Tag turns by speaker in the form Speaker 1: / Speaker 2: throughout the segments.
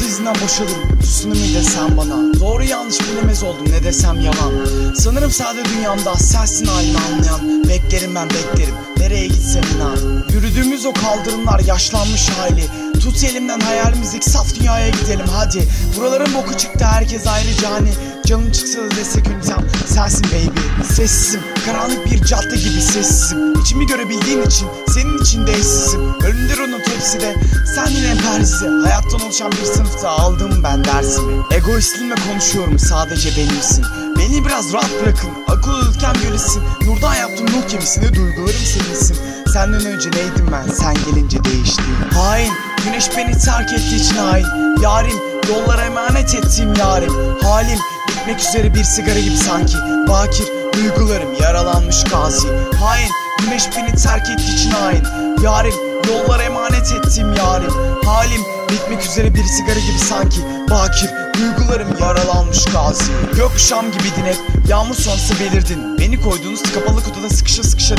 Speaker 1: yüzünden boşalırım Tsunami desem bana? Doğru yanlış bilemez oldum. Ne desem yalan. Sanırım sade dünyamda sensin halini anlayan. Beklerim ben beklerim. Nereye gitsen inan. Yürüdüğümüz o kaldırımlar yaşlanmış hali. Tut elimden hayalimizdeki saf dünyaya gidelim hadi. Buraların boku çıktı herkes ayrıca hani Canım çıksa da desek ünsem sensin baby. Sessizim karanlık bir cadde gibi sessizim. İçimi görebildiğin için senin için de eşsizim. Önünde onun hepsi de senin emperisi Hayattan oluşan bir sınıfta aldım ben dersimi. Egoistliğimle konuşuyorum sadece benimsin. Beni biraz rahat bırakın akıl ülkem gölesin Nurdan yaptım nur gemisine duygularım seninsin Senden önce neydim ben sen gelince değiştim Hain güneş beni terk ettiği için hain. Yarim yollara emanet ettiğim yarim. Halim bitmek üzere bir sigara gibi sanki. Bakir duygularım yaralanmış gazi. Hain güneş beni terk ettiği için hain Yarim yollara emanet ettiğim yarim. Halim bitmek üzere bir sigara gibi sanki. Bakir duygularım yaralanmış gazi. Gökkuşağım gibiydin hep yağmur sonrası belirdin. Beni koyduğunuz kapalı kutuda sıkışa sıkışa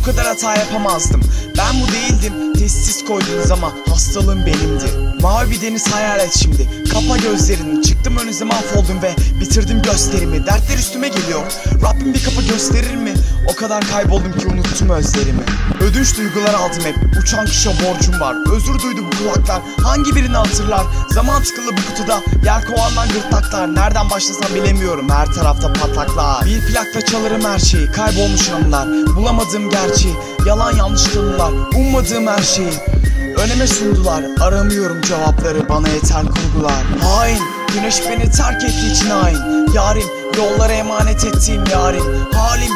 Speaker 1: Bu kadar hata yapamazdım. Ben bu değildim. Tesis koydunuz ama hastalığım benimdi. Mavi bir deniz hayal et şimdi. Kapa gözlerini. Çıktım önünüze mahvoldum ve bitirdim gösterimi. Dertler üstüme geliyor. Rabbim bir kapı gösterir mi? O kadar kayboldum ki unuttum özlerimi. Ödünç duygular aldım hep. Uçan kuşa borcum var. Özür duydu bu kulaklar. Hangi birini hatırlar? Zaman tıkılı bu kutuda. Yer kovandan gırtlaklar. Nereden başlasam bilemiyorum. Her tarafta patlaklar. Bir plakta çalarım her şeyi. Kaybolmuş anılar. Bulamadığım gerçeği. Yalan yanlış tanılar. Ummadığım her şeyi. Öneme sundular. Aramıyorum cevapları. Bana yeter kurgular. Hain. Güneş beni terk ettiği için hain. Yarim. Yollara emanet ettiğim yarim. Halim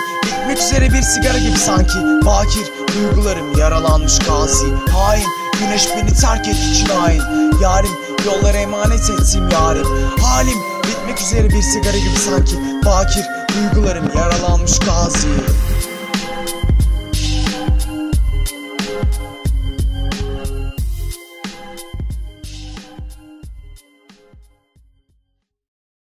Speaker 1: Bitmek üzere bir sigara gibi sanki. Bakir Duygularım yaralanmış gazi Hain Güneş beni terk ettiği için hain Yarim Yollara emanet ettiğim yarim Halim Bitmek üzere bir sigara gibi sanki. Bakir Duygularım yaralanmış gazi